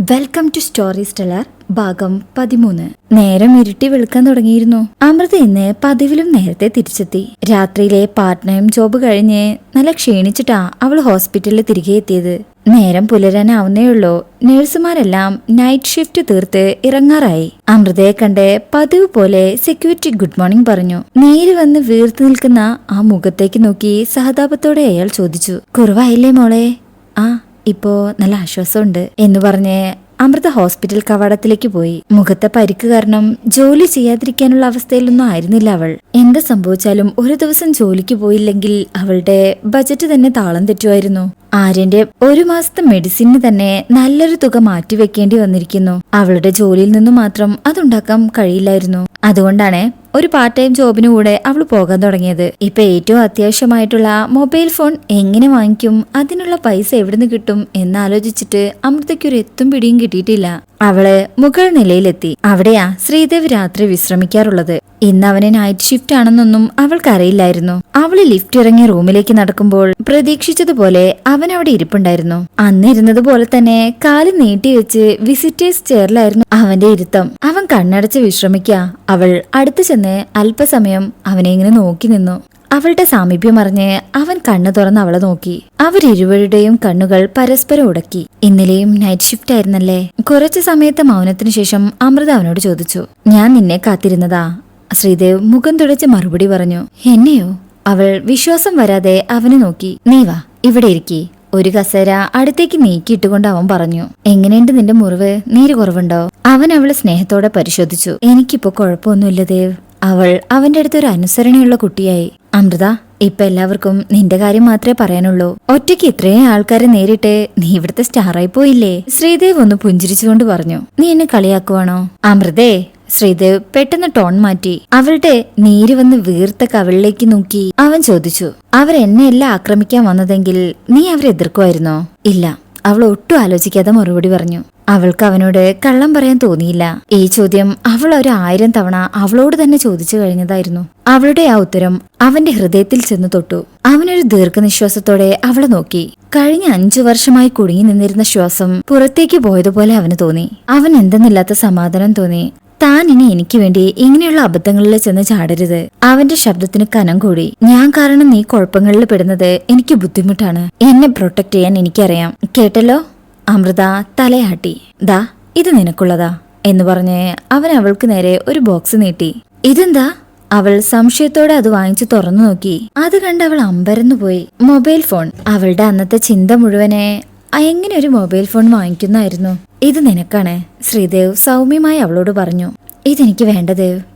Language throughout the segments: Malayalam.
വെൽക്കം ടു സ്റ്റോറി സ്റ്റെല്ലർ ഭാഗം പതിമൂന്ന്. നേരം ഇരുട്ടി വെളുക്കാൻ തുടങ്ങിയിരുന്നു. അമൃത ഇന്ന് പതിവിലും നേരത്തെ തിരിച്ചെത്തി. രാത്രിയിലെ പാർട്ട് ടൈം ജോബ് കഴിഞ്ഞ് നല്ല ക്ഷീണിച്ചിട്ടാ അവൾ ഹോസ്പിറ്റലിൽ തിരികെ എത്തിയത്. നേരം പുലരാനാവുന്നേ ഉള്ളൂ. നഴ്സുമാരെല്ലാം നൈറ്റ് ഷിഫ്റ്റ് തീർത്ത് ഇറങ്ങാറായി. അമൃതയെ കണ്ട് പതിവ് പോലെ സെക്യൂരിറ്റി ഗുഡ് മോർണിംഗ് പറഞ്ഞു. നേര് വന്ന് വീർത്തു നിൽക്കുന്ന ആ മുഖത്തേക്ക് നോക്കി സഹതാപത്തോടെ അയാൾ ചോദിച്ചു കുറവായില്ലേ മോളെ? ആ ഇപ്പോ നല്ല ആശ്വാസമുണ്ട് എന്ന് പറഞ്ഞ് അമൃത ഹോസ്പിറ്റൽ കവാടത്തിലേക്ക് പോയി. മുഖത്തെ പരിക്ക് കാരണം ജോലി ചെയ്യാതിരിക്കാനുള്ള അവസ്ഥയിലൊന്നും ആയിരുന്നില്ല അവൾ. എന്ത് സംഭവിച്ചാലും ഒരു ദിവസം ജോലിക്ക് പോയില്ലെങ്കിൽ അവളുടെ ബജറ്റ് തന്നെ താളം തെറ്റുമായിരുന്നു. ആര്യന്റെ ഒരു മാസത്തെ മെഡിസിന് തന്നെ നല്ലൊരു തുക മാറ്റിവെക്കേണ്ടി വന്നിരിക്കുന്നു. അവളുടെ ജോലിയിൽ നിന്നും മാത്രം അതുണ്ടാക്കാൻ കഴിയില്ലായിരുന്നു. അതുകൊണ്ടാണ് ഒരു പാർട്ട് ടൈം ജോബിന് കൂടെ അവൾ പോകാൻ തുടങ്ങിയത്. ഇപ്പൊ ഏറ്റവും അത്യാവശ്യമായിട്ടുള്ള മൊബൈൽ ഫോൺ എങ്ങനെ വാങ്ങിക്കും? അതിനുള്ള പൈസ എവിടുന്ന് കിട്ടും? എന്നാലോചിച്ചിട്ട് അമൃതയ്ക്കൊരു എത്തും പിടിയും കിട്ടിയിട്ടില്ല. അവൾ മുകൾ നിലയിലെത്തി. അവിടെയാ ശ്രീദേവ് രാത്രി വിശ്രമിക്കാറുള്ളത്. ഇന്ന് അവന് നൈറ്റ് ഷിഫ്റ്റ് ആണെന്നൊന്നും അവൾക്കറിയില്ലായിരുന്നു. അവൾ ലിഫ്റ്റ് ഇറങ്ങി റൂമിലേക്ക് നടക്കുമ്പോൾ പ്രതീക്ഷിച്ചതുപോലെ അവൻ അവിടെ ഇരിപ്പുണ്ടായിരുന്നു. അന്നിരുന്നത് പോലെ തന്നെ കാൽ നീട്ടിവെച്ച് വിസിറ്റേഴ്സ് ചെയറിലായിരുന്നു അവന്റെ ഇരുത്തം. അവൻ കണ്ണടച്ച് വിശ്രമിക്ക. അവൾ അടുത്തു ചെന്ന് അല്പസമയം അവനെ ഇങ്ങനെ നോക്കി നിന്നു. അവളുടെ സാമീപ്യം അറിഞ്ഞ് അവൻ കണ്ണു തുറന്ന് അവളെ നോക്കി. അവരിരുവരുടെയും കണ്ണുകൾ പരസ്പരം ഉടക്കി. ഇന്നലെയും നൈറ്റ് ഷിഫ്റ്റ് ആയിരുന്നല്ലേ? കുറച്ചു സമയത്തെ മൗനത്തിനു ശേഷം അമൃത അവനോട് ചോദിച്ചു ഞാൻ നിന്നെ കാത്തിരുന്നതാ. ശ്രീദേവ് മുഖം തുടച്ച് മറുപടി പറഞ്ഞു എന്നെയോ? അവൾ വിശ്വാസം വരാതെ അവനെ നോക്കി നീ വാ ഇവിടെ ഇരിക്കി. ഒരു കസേര അടുത്തേക്ക് നീക്കിയിട്ടുകൊണ്ട് അവൻ പറഞ്ഞു എങ്ങനെയുണ്ട് നിന്റെ മുറിവ്? നീര് കുറവുണ്ടോ? അവൻ അവളെ സ്നേഹത്തോടെ പരിശോധിച്ചു എനിക്കിപ്പോ കുഴപ്പമൊന്നുമില്ല ദേവ്. അവൾ അവന്റെ അടുത്ത് ഒരു അനുസരണയുള്ള കുട്ടിയായി. അമൃത ഇപ്പൊ എല്ലാവർക്കും നിന്റെ കാര്യം മാത്രമേ പറയാനുള്ളൂ. ഒറ്റയ്ക്ക് ഇത്രയും ആൾക്കാരെ നേരിട്ട് നീ ഇവിടുത്തെ സ്റ്റാറായി പോയില്ലേ? ശ്രീദേവ് ഒന്ന് പുഞ്ചിരിച്ചുകൊണ്ട് പറഞ്ഞു. നീ എന്നെ കളിയാക്കുവാണോ? അമൃതേ ശ്രീദേവ് പെട്ടെന്ന് ടോൺ മാറ്റി. അവളുടെ നീര് വന്ന് വീർത്ത കവിളിലേക്ക് നോക്കി അവൻ ചോദിച്ചു അവരെന്നെയല്ല ആക്രമിക്കാൻ വന്നതെങ്കിൽ നീ അവരെ എതിർക്കുമായിരുന്നോ? ഇല്ല. അവൾ ഒട്ടും ആലോചിക്കാതെ മറുപടി പറഞ്ഞു. അവൾക്ക് അവനോട് കള്ളം പറയാൻ തോന്നിയില്ല. ഈ ചോദ്യം അവൾ ഒരു ആയിരം തവണ അവളോട് തന്നെ ചോദിച്ചു കഴിഞ്ഞതായിരുന്നു. അവളുടെ ആ ഉത്തരം അവന്റെ ഹൃദയത്തിൽ ചെന്ന് തൊട്ടു. അവനൊരു ദീർഘനിശ്വാസത്തോടെ അവളെ നോക്കി. കഴിഞ്ഞ അഞ്ചു വർഷമായി കുടുങ്ങി നിന്നിരുന്ന ശ്വാസം പുറത്തേക്ക് പോയതുപോലെ അവന് തോന്നി. അവൻ എന്തെന്നില്ലാത്ത സമാധാനം തോന്നി. താൻ ഇനി എനിക്ക് വേണ്ടി ഇങ്ങനെയുള്ള അബദ്ധങ്ങളിൽ ചെന്ന് ചാടരുത്. അവന്റെ ശബ്ദത്തിന് കനം കൂടി. ഞാൻ കാരണം നീ കുഴപ്പങ്ങളിൽ പെടുന്നത് എനിക്ക് ബുദ്ധിമുട്ടാണ്. എന്നെ പ്രൊട്ടക്ട് ചെയ്യാൻ എനിക്കറിയാം. കേട്ടല്ലോ? അമൃത തലയാട്ടി ദാ ഇത് നിനക്കുള്ളതാ എന്ന് പറഞ്ഞ് അവൻ അവൾക്ക് നേരെ ഒരു ബോക്സ് നീട്ടി. ഇതെന്താ? അവൾ സംശയത്തോടെ അത് വാങ്ങിച്ചു തുറന്നു നോക്കി. അത് കണ്ട് അവൾ അമ്പരന്നു പോയി. Mobile phone. അവളുടെ അന്നത്തെ ചിന്ത മുഴുവനെ "ആ, എങ്ങനെ ഒരു മൊബൈൽ ഫോൺ വാങ്ങിക്കുന്നായിരുന്നു. ഇത് നിനക്കാണ് ശ്രീദേവ് സൗമ്യമായി അവളോട് പറഞ്ഞു. ഇതെനിക്ക് വേണ്ട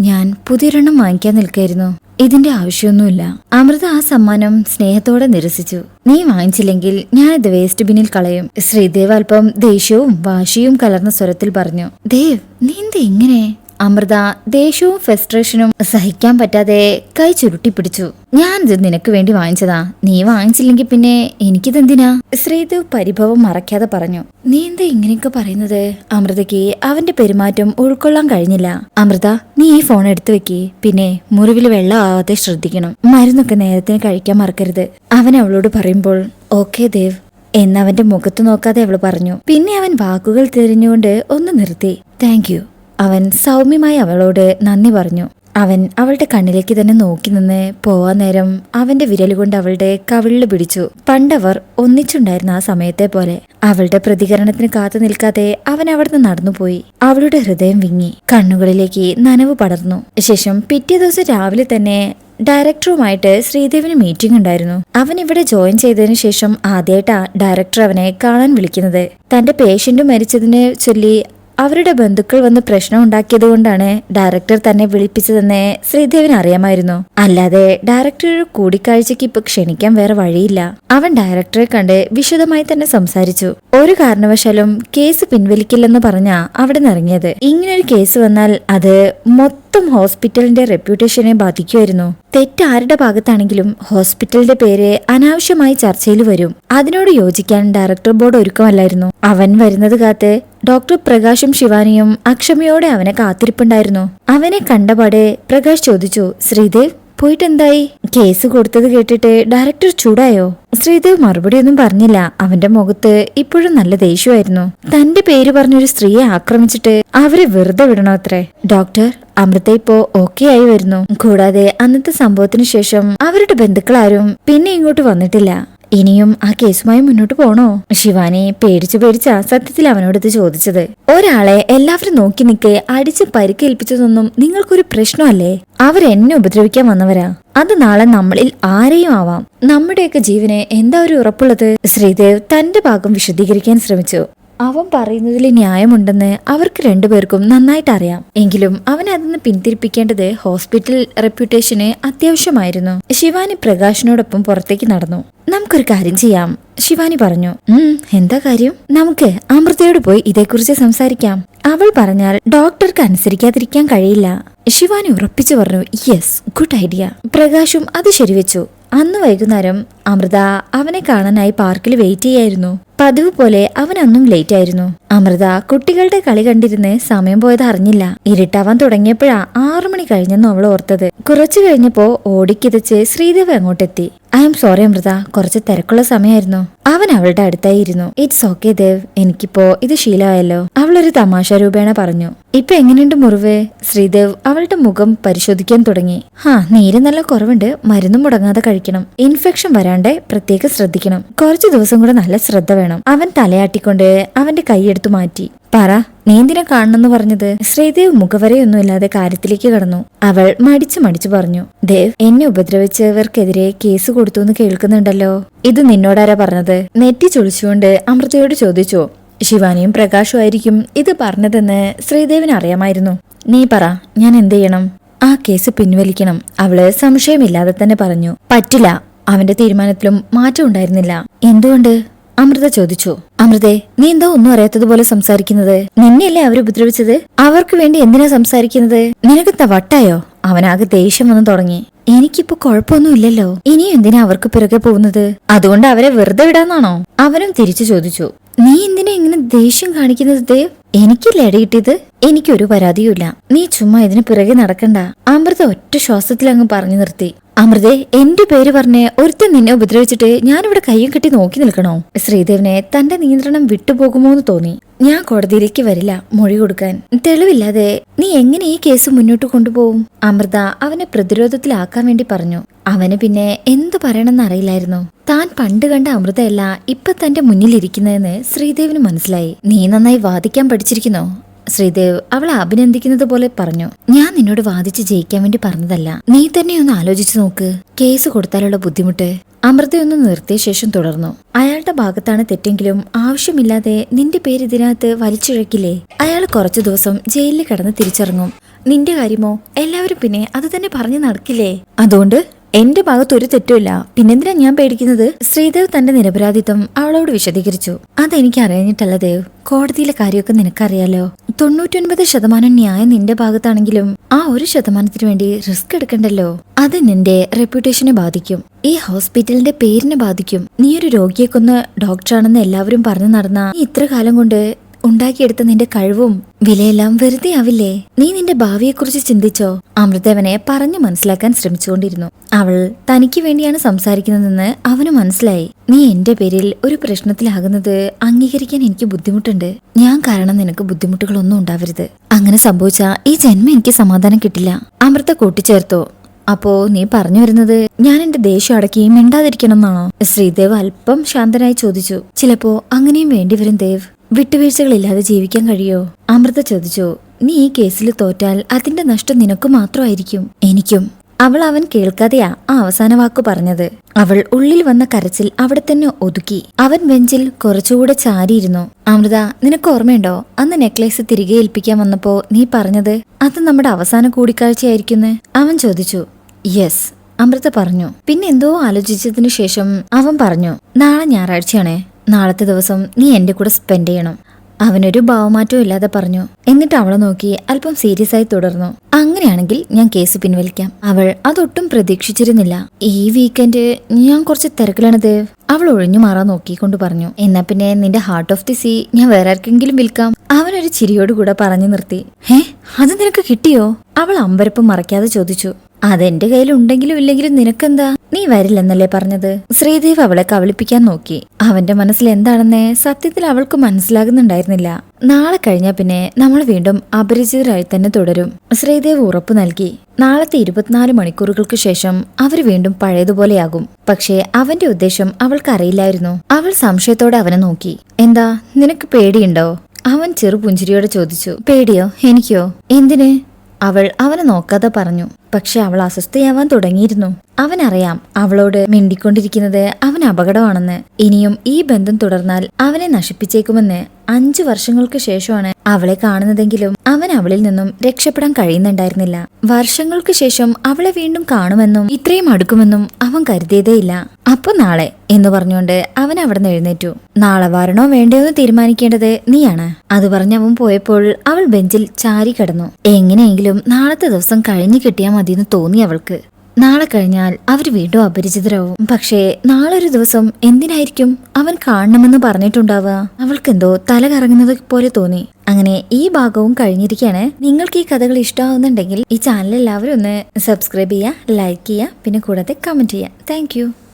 ഞാൻ പുതിയൊരെണ്ണം വാങ്ങിക്കാൻ നിൽക്കായിരുന്നു. ഇതിന്റെ ആവശ്യമൊന്നുമില്ല. അമൃത ആ സമ്മാനം സ്നേഹത്തോടെ നിരസിച്ചു. നീ വാങ്ങിച്ചില്ലെങ്കിൽ ഞാൻ ഇത് വേസ്റ്റ് ബിന്നിൽ കളയും. ശ്രീദേവ് അല്പം ദേഷ്യവും വാശിയും കലർന്ന സ്വരത്തിൽ പറഞ്ഞു. ദേവ് നീ എന്ത് ഇങ്ങനെ? അമൃത ദേഷ്യവും ഫ്രസ്ട്രേഷനും സഹിക്കാൻ പറ്റാതെ കൈ ചുരുട്ടി പിടിച്ചു. ഞാനിത് നിനക്ക് വേണ്ടി വാങ്ങിച്ചതാ. നീ വാങ്ങിച്ചില്ലെങ്കിൽ പിന്നെ എനിക്കിതെന്തിനാ? ശ്രീദേവ് പരിഭവം മറക്കാതെ പറഞ്ഞു. നീ എന്താ ഇങ്ങനെയൊക്കെ പറയുന്നത്? അമൃതയ്ക്ക് അവന്റെ പെരുമാറ്റം ഉൾക്കൊള്ളാൻ കഴിഞ്ഞില്ല. അമൃത നീ ഈ ഫോൺ എടുത്തു വെക്കേ. പിന്നെ മുറിവിൽ വെള്ളം ആവാതെ ശ്രദ്ധിക്കണം. മരുന്നൊക്കെ നേരത്തിന് കഴിക്കാൻ മറക്കരുത്. അവൻ അവളോട് പറയുമ്പോൾ ഓക്കെ ദേവ്. എന്നവന്റെ മുഖത്ത് നോക്കാതെ അവൾ പറഞ്ഞു. പിന്നെ അവൻ വാക്കുകൾ തിരിഞ്ഞുകൊണ്ട് ഒന്ന് നിർത്തി. താങ്ക് അവൻ സൗമ്യമായി അവളോട് നന്ദി പറഞ്ഞു. അവൻ അവളുടെ കണ്ണിലേക്ക് തന്നെ നോക്കി നിന്ന് പോവാൻ നേരം അവന്റെ വിരലുകൊണ്ട് അവളുടെ കവിളിൽ പിടിച്ചു. പണ്ടവർ ഒന്നിച്ചുണ്ടായിരുന്ന ആ സമയത്തെ പോലെ അവളുടെ പ്രതികരണത്തിന് കാത്തു നിൽക്കാതെ അവൻ അവിടുന്ന് നടന്നുപോയി. അവളുടെ ഹൃദയം വിങ്ങി. കണ്ണുകളിലേക്ക് നനവ് പടർന്നു. ശേഷം പിറ്റേ ദിവസം രാവിലെ തന്നെ ഡയറക്ടറുമായിട്ട് ശ്രീദേവിന് മീറ്റിംഗ് ഉണ്ടായിരുന്നു. അവൻ ഇവിടെ ജോയിൻ ചെയ്തതിനു ശേഷം ആദ്യമായിട്ടാ ഡയറക്ടർ അവനെ കാണാൻ വിളിക്കുന്നത്. തന്റെ പേഷ്യന്റ് മരിച്ചതിനെ ചൊല്ലി അവരുടെ ബന്ധുക്കൾ വന്ന് പ്രശ്നം ഉണ്ടാക്കിയത് കൊണ്ടാണ് ഡയറക്ടർ തന്നെ വിളിപ്പിച്ചതെന്ന് ശ്രീദേവിന് അറിയാമായിരുന്നു. അല്ലാതെ ഡയറക്ടർ കൂടിക്കാഴ്ചക്ക് ഇപ്പൊ ക്ഷണിക്കാൻ വേറെ വഴിയില്ല. അവൻ ഡയറക്ടറെ കണ്ട് വിശദമായി തന്നെ സംസാരിച്ചു. ഒരു കാരണവശാലും കേസ് പിൻവലിക്കില്ലെന്ന് പറഞ്ഞാ അവിടെ നിറങ്ങിയത് ഇങ്ങനൊരു കേസ് വന്നാൽ അത് മൊത്തം ഹോസ്പിറ്റലിന്റെ റെപ്യൂട്ടേഷനെ ബാധിക്കുമായിരുന്നു. തെറ്റ് ആരുടെ ഭാഗത്താണെങ്കിലും ഹോസ്പിറ്റലിന്റെ പേര് അനാവശ്യമായി ചർച്ചയിൽ വരും. അതിനോട് യോജിക്കാൻ ഡയറക്ടർ ബോർഡ് ഒരുക്കമല്ലായിരുന്നു. അവൻ വരുന്നത് കാത്ത് ഡോക്ടർ പ്രകാശും ശിവാനിയും അക്ഷമയോടെ അവനെ കാത്തിരിപ്പുണ്ടായിരുന്നു. അവനെ കണ്ടപാടെ പ്രകാശ് ചോദിച്ചു ശ്രീദേവ് പോയിട്ട് എന്തായി കേസ് കൊടുത്തത് കേട്ടിട്ട് ഡയറക്ടർ ചൂടായോ? ശ്രീദേവ് മറുപടി ഒന്നും പറഞ്ഞില്ല. അവന്റെ മുഖത്ത് ഇപ്പോഴും നല്ല ദേഷ്യമായിരുന്നു. തന്റെ പേര് പറഞ്ഞൊരു സ്ത്രീയെ ആക്രമിച്ചിട്ട് അവരെ വെറുതെ വിടണോ അത്രേ? ഡോക്ടർ അമൃത ഇപ്പോ ഓക്കെ ആയി വരുന്നു. കൂടാതെ അന്നത്തെ സംഭവത്തിന് ശേഷം അവരുടെ ബന്ധുക്കളാരും പിന്നെ ഇങ്ങോട്ട് വന്നിട്ടില്ല. ഇനിയും ആ കേസുമായി മുന്നോട്ട് പോണോ? ശിവാനി പേടിച്ചു പേടിച്ചാ സത്യത്തിൽ അവനോട് ഇത് ചോദിച്ചത്. ഒരാളെ എല്ലാവരും നോക്കി നിൽക്കെ അടിച്ച് പരിക്കേൽപ്പിച്ചതൊന്നും നിങ്ങൾക്കൊരു പ്രശ്നമല്ലേ? അവരെന്നെ ഉപദ്രവിക്കാൻ വന്നവരാ. അത് നാളെ നമ്മളിൽ ആരെയും ആവാം. നമ്മുടെയൊക്കെ ജീവന് എന്താ ഒരു ഉറപ്പുള്ളത്? ശ്രീദേവ് തന്റെ ഭാഗം വിശദീകരിക്കാൻ ശ്രമിച്ചു. അവൻ പറയുന്നതിൽ ന്യായമുണ്ടെന്ന് അവർക്ക് രണ്ടുപേർക്കും നന്നായിട്ട് അറിയാം. എങ്കിലും അവൻ അതൊന്ന് പിന്തിരിപ്പിക്കേണ്ടത് ഹോസ്പിറ്റൽ റെപ്യൂട്ടേഷന് അത്യാവശ്യമായിരുന്നു. ശിവാനി പ്രകാശിനോടൊപ്പം പുറത്തേക്ക് നടന്നു. നമുക്കൊരു കാര്യം ചെയ്യാം ശിവാനി പറഞ്ഞു. ഉം എന്താ കാര്യം? നമുക്ക് അമൃതയോട് പോയി ഇതേക്കുറിച്ച് സംസാരിക്കാം. അവൾ പറഞ്ഞാൽ ഡോക്ടർക്ക് അനുസരിക്കാതിരിക്കാൻ കഴിയില്ല. ശിവാനി ഉറപ്പിച്ചു പറഞ്ഞു യെസ് ഗുഡ് ഐഡിയ പ്രകാശും അത് ശരിവെച്ചു. അന്ന് വൈകുന്നേരം അമൃത അവനെ കാണാനായി പാർക്കിൽ വെയിറ്റ് ചെയ്യായിരുന്നു. പതിവ് പോലെ അവൻ അന്നും ലേറ്റ് ആയിരുന്നു. അമൃത കുട്ടികളുടെ കളി കണ്ടിരുന്ന് സമയം പോയത് അറിഞ്ഞില്ല. ഇരുട്ടാവാൻ തുടങ്ങിയപ്പോഴാ ആറു മണി കഴിഞ്ഞെന്ന് അവൾ ഓർത്തത്. കുറച്ചു കഴിഞ്ഞപ്പോ ഓടിക്കിതച്ച് ശ്രീദേവ് അങ്ങോട്ടെത്തി. ഐ എം സോറി അമൃത കുറച്ച് തിരക്കുള്ള സമയമായിരുന്നു. അവൻ അവളുടെ അടുത്തായി ഇരുന്നു. It's okay Dev. എനിക്കിപ്പോ ഇത് ശീലമായല്ലോ. അവളൊരു തമാശ രൂപേണ പറഞ്ഞു. ഇപ്പൊ എങ്ങനെയുണ്ട് മുറിവ്? ശ്രീദേവ് അവളുടെ മുഖം പരിശോധിക്കാൻ തുടങ്ങി. ഹാ നീര് നല്ല കുറവുണ്ട്. മരുന്നും മുടങ്ങാതെ കഴിക്കണം. ഇൻഫെക്ഷൻ വരാണ്ട് പ്രത്യേകം ശ്രദ്ധിക്കണം. കുറച്ചു ദിവസം കൂടെ നല്ല ശ്രദ്ധ വേണം. അവൻ തലയാട്ടിക്കൊണ്ട് അവന്റെ കൈയെടുത്തു മാറ്റി. പറ നീ എന്തിനാ കാണണമെന്ന് പറഞ്ഞത്? ശ്രീദേവ് മുഖവരെയൊന്നുമില്ലാതെ കാര്യത്തിലേക്ക് കടന്നു. അവൾ മടിച്ചു മടിച്ചു പറഞ്ഞു. ദേവ് എന്നെ ഉപദ്രവിച്ചവർക്കെതിരെ കേസ് കൊടുത്തു എന്ന് കേൾക്കുന്നുണ്ടല്ലോ. ഇത് നിന്നോടാരാ പറഞ്ഞത്? നെറ്റി ചൊളിച്ചുകൊണ്ട് അമൃതയോട് ചോദിച്ചു. ശിവാനിയും പ്രകാശും ആയിരിക്കും ഇത് പറഞ്ഞതെന്ന് ശ്രീദേവിന് അറിയാമായിരുന്നു. നീ പറ ഞാൻ എന്ത് ചെയ്യണം ആ കേസ് പിൻവലിക്കണം. അവൾ സംശയമില്ലാതെ തന്നെ പറഞ്ഞു. പറ്റില്ല അവന്റെ തീരുമാനത്തിലും മാറ്റം ഉണ്ടായിരുന്നില്ല. എന്തുകൊണ്ട്? അമൃത ചോദിച്ചു. അമൃതേ നീ എന്തോ ഒന്നും അറിയാത്തതുപോലെ സംസാരിക്കുന്നത്. നിന്നെയല്ലേ അവർ ഉപദ്രവിച്ചത്? അവർക്ക് വേണ്ടി എന്തിനാ സംസാരിക്കുന്നത്? നിനക്ക് വട്ടായോ? അവനാകെ ദേഷ്യം വന്നു തുടങ്ങി. എനിക്കിപ്പോ കുഴപ്പമൊന്നുമില്ലല്ലോ. ഇനിയും എന്തിനാ അവർക്ക് പിറകെ പോകുന്നത്? അതുകൊണ്ട് അവരെ വെറുതെ വിടാന്നാണോ? അവനും തിരിച്ചു ചോദിച്ചു. നീ എന്തിനാ ഇങ്ങനെ ദേഷ്യം കാണിക്കുന്നത് ദേവ് എനിക്കില്ല കിട്ടിയത്? എനിക്കൊരു പരാതിയുമില്ല. നീ ചുമ്മാ ഇതിന് പിറകെ നടക്കണ്ട. അമൃത ഒറ്റ ശ്വാസത്തിൽ അങ്ങ് പറഞ്ഞു നിർത്തി. അമൃതേ എന്റെ പേര് പറഞ്ഞ് ഒരുത്തൻ നിന്നെ ഉപദ്രവിച്ചിട്ട് ഞാനിവിടെ കയ്യും കെട്ടി നോക്കി നിൽക്കണോ? ശ്രീദേവനെ തന്റെ നിയന്ത്രണം വിട്ടുപോകുമോ എന്ന് തോന്നി. ഞാൻ കോടതിയിലേക്ക് വരില്ല മൊഴി കൊടുക്കാൻ. തെളിവില്ലാതെ നീ എങ്ങനെ ഈ കേസ് മുന്നോട്ട് കൊണ്ടുപോകും? അമൃത അവനെ പ്രതിരോധത്തിലാക്കാൻ വേണ്ടി പറഞ്ഞു. അവന് പിന്നെ എന്തു പറയണമെന്ന് അറിയില്ലായിരുന്നു. താൻ പണ്ട് കണ്ട അമൃതയല്ല ഇപ്പൊ തന്റെ മുന്നിലിരിക്കുന്നതെന്ന് ശ്രീദേവിന് മനസ്സിലായി. നീ നന്നായി വാദിക്കാൻ പഠിച്ചിരിക്കുന്നോ? ശ്രീദേവ് അവളെ അഭിനന്ദിക്കുന്നത് പോലെ പറഞ്ഞു. ഞാൻ നിന്നോട് വാദിച്ച് ജയിക്കാൻ വേണ്ടി പറഞ്ഞതല്ല. നീ തന്നെ ഒന്ന് ആലോചിച്ചു നോക്ക്. കേസ് കൊടുത്താലുള്ള ബുദ്ധിമുട്ട്. അമൃതയൊന്ന് നിർത്തിയ ശേഷം തുടർന്നു. അയാളുടെ ഭാഗത്താണ് തെറ്റെങ്കിലും ആവശ്യമില്ലാതെ നിന്റെ പേര് ഇതിനകത്ത് വലിച്ചിഴക്കില്ലേ? അയാൾ കുറച്ചു ദിവസം ജയിലിൽ കിടന്ന് തിരിച്ചിറങ്ങും. നിന്റെ കാര്യമോ? എല്ലാവരും പിന്നെ അത് തന്നെ പറഞ്ഞു നടക്കില്ലേ? അതുകൊണ്ട് എന്റെ ഭാഗത്ത് ഒരു തെറ്റുമില്ല. പിന്നെന്തിനാ ഞാൻ പേടിക്കുന്നത്? ശ്രീദേവ് തന്റെ നിരപരാധിത്വം അവളോട് വിശദീകരിച്ചു. അതെനിക്ക് അറിയാഞ്ഞിട്ടല്ല ദേവ്. കോടതിയിലെ കാര്യമൊക്കെ നിനക്കറിയാലോ? തൊണ്ണൂറ്റൊൻപത് ശതമാനം ന്യായം നിന്റെ ഭാഗത്താണെങ്കിലും ആ ഒരു ശതമാനത്തിന് വേണ്ടി റിസ്ക് എടുക്കണ്ടല്ലോ? അത് നിന്റെ റെപ്യൂട്ടേഷനെ ബാധിക്കും. ഈ ഹോസ്പിറ്റലിന്റെ പേരിനെ ബാധിക്കും. നീ ഒരു രോഗിയെ കൊന്ന് ഡോക്ടറാണെന്ന് എല്ലാവരും പറഞ്ഞു നടന്ന ഇത്ര കാലം കൊണ്ട് ഉണ്ടാക്കിയെടുത്ത നിന്റെ കഴിവും വിലയെല്ലാം വെറുതെ ആവില്ലേ? നീ നിന്റെ ഭാവിയെക്കുറിച്ച് ചിന്തിച്ചോ? അമൃതവനെ പറഞ്ഞു മനസ്സിലാക്കാൻ ശ്രമിച്ചുകൊണ്ടിരുന്നു. അവൾ തനിക്ക് വേണ്ടിയാണ് സംസാരിക്കുന്നതെന്ന് അവന് മനസ്സിലായി. നീ എന്റെ പേരിൽ ഒരു പ്രശ്നത്തിലാകുന്നത് അംഗീകരിക്കാൻ എനിക്ക് ബുദ്ധിമുട്ടുണ്ട്. ഞാൻ കാരണം നിനക്ക് ബുദ്ധിമുട്ടുകളൊന്നും ഉണ്ടാവരുത്. അങ്ങനെ സംഭവിച്ച ഈ ജന്മം എനിക്ക് സമാധാനം കിട്ടില്ല. അമൃത കൂട്ടിച്ചേർത്തോ. അപ്പോ നീ പറഞ്ഞു വരുന്നത് ഞാൻ എന്റെ ദേഷ്യം അടക്കി മിണ്ടാതിരിക്കണം എന്നാണോ ശ്രീദേവ് അല്പം ശാന്തനായി ചോദിച്ചു. ചിലപ്പോ അങ്ങനെയും വേണ്ടിവരും ദേവ്. വിട്ടുവീഴ്ചകളില്ലാതെ ജീവിക്കാൻ കഴിയോ? അമൃത ചോദിച്ചു നീ ഈ കേസിൽ തോറ്റാൽ അതിന്റെ നഷ്ടം നിനക്ക് മാത്രമായിരിക്കും. എനിക്കും. അവൾ അവൻ കേൾക്കാതെയാ ആ അവസാന വാക്കു പറഞ്ഞത്. അവൾ ഉള്ളിൽ വന്ന കരച്ചിൽ അവിടെ തന്നെ ഒതുക്കി. അവൻ ബെഞ്ചിൽ കുറച്ചുകൂടെ ചാരിയിരുന്നു. അമൃത നിനക്ക് ഓർമ്മയുണ്ടോ? അന്ന് നെക്ലേസ് തിരികെ ഏൽപ്പിക്കാൻ വന്നപ്പോ നീ പറഞ്ഞത് അത് നമ്മുടെ അവസാന കൂടിക്കാഴ്ചയായിരിക്കുന്ന്? അവൻ ചോദിച്ചു. യെസ് അമൃത പറഞ്ഞു. പിന്നെ എന്തോ ആലോചിച്ചതിനു ശേഷം അവൻ പറഞ്ഞു നാളെ ഞായറാഴ്ചയാണേ. നാളത്തെ ദിവസം നീ എന്റെ കൂടെ സ്പെൻഡ് ചെയ്യണം. അവനൊരു ഭാവമാറ്റവും ഇല്ലാതെ പറഞ്ഞു. എന്നിട്ട് അവളെ നോക്കി അല്പം സീരിയസ് ആയി തുടർന്നു. അങ്ങനെയാണെങ്കിൽ ഞാൻ കേസ് പിൻവലിക്കാം. അവൾ അതൊട്ടും പ്രതീക്ഷിച്ചിരുന്നില്ല. ഈ വീക്കെൻഡ് ഞാൻ കുറച്ച് തിരക്കിലാണ് ദേവ്. അവൾ ഒഴിഞ്ഞു മാറാൻ നോക്കിക്കൊണ്ട് പറഞ്ഞു. എന്നാ പിന്നെ നിന്റെ ഹാർട്ട് ഓഫ് ദി സീ ഞാൻ വേറെ ആർക്കെങ്കിലും വിൽക്കാം. അവനൊരു ചിരിയോടുകൂടെ പറഞ്ഞു നിർത്തി. ഹേ അത് നിനക്ക് കിട്ടിയോ? അവൾ അമ്പരപ്പ് മറയ്ക്കാതെ ചോദിച്ചു. അതെന്റെ കയ്യിലുണ്ടെങ്കിലും ഇല്ലെങ്കിലും നിനക്കെന്താ? നീ വരില്ലെന്നല്ലേ പറഞ്ഞത്? ശ്രീദേവ് അവളെ കവളിപ്പിക്കാൻ നോക്കി. അവന്റെ മനസ്സിൽ എന്താണെന്ന് സത്യത്തിൽ അവൾക്ക് മനസ്സിലാകുന്നുണ്ടായിരുന്നില്ല. നാളെ കഴിഞ്ഞാ പിന്നെ നമ്മൾ വീണ്ടും അപരിചിതരായി തന്നെ തുടരും. ശ്രീദേവ് ഉറപ്പു നൽകി. നാളത്തെ ഇരുപത്തിനാല് മണിക്കൂറുകൾക്ക് ശേഷം അവർ വീണ്ടും പഴയതുപോലെയാകും. പക്ഷേ അവന്റെ ഉദ്ദേശം അവൾക്കറിയില്ലായിരുന്നു അവൾ സംശയത്തോടെ അവനെ നോക്കി. എന്താ നിനക്ക് പേടിയുണ്ടോ? അവൻ ചെറുപുഞ്ചിരിയോടെ ചോദിച്ചു. പേടിയോ? എനിക്കോ? എന്തിന്? അവൾ അവനെ നോക്കാതെ പറഞ്ഞു പക്ഷെ അവൾ അസ്വസ്ഥയാവാൻ തുടങ്ങിയിരുന്നു. അവനറിയാം അവളോട് മിണ്ടിക്കൊണ്ടിരിക്കുന്നത് അവൻ അപകടമാണെന്ന്. ഇനിയും ഈ ബന്ധം തുടർന്നാൽ അവനെ നശിപ്പിച്ചേക്കുമെന്ന് അഞ്ചു വർഷങ്ങൾക്ക് ശേഷമാണ് അവളെ കാണുന്നതെങ്കിലും അവൻ അവളിൽ നിന്നും രക്ഷപ്പെടാൻ കഴിയുന്നുണ്ടായിരുന്നില്ല. വർഷങ്ങൾക്ക് ശേഷം അവളെ വീണ്ടും കാണുമെന്നും ഇത്രയും അടുക്കുമെന്നും അവൻ കരുതിയതേയില്ല. അപ്പൊ നാളെ എന്ന് പറഞ്ഞുകൊണ്ട് അവൻ അവിടെ എഴുന്നേറ്റു. നാളെ വരണോ വേണ്ടയോ എന്ന് തീരുമാനിക്കേണ്ടത് നീയാണ് അത് പറഞ്ഞ് അവൻ പോയപ്പോൾ അവൾ ബെഞ്ചിൽ ചാരി കിടന്നു. എങ്ങനെയെങ്കിലും നാളത്തെ ദിവസം കഴിഞ്ഞു കിട്ടിയാൽ മതിയെന്ന് തോന്നി അവൾക്ക്. നാളെ കഴിഞ്ഞാൽ അവർ വീണ്ടും അപരിചിതരാവും. പക്ഷേ നാളെ ഒരു ദിവസം എന്തിനായിരിക്കും അവൻ കാണണമെന്ന് പറഞ്ഞിട്ടുണ്ടാവുക? അവൾക്കെന്തോ തല കറങ്ങുന്നത് പോലെ തോന്നി. അങ്ങനെ ഈ ഭാഗവും കഴിഞ്ഞിരിക്കുകയാണ് നിങ്ങൾക്ക് ഈ കഥകൾ ഇഷ്ടമാവുന്നുണ്ടെങ്കിൽ ഈ ചാനൽ എല്ലാവരും ഒന്ന് സബ്സ്ക്രൈബ് ചെയ്യുക ലൈക്ക് ചെയ്യുക പിന്നെ കൂടാതെ കമന്റ് ചെയ്യുക. താങ്ക്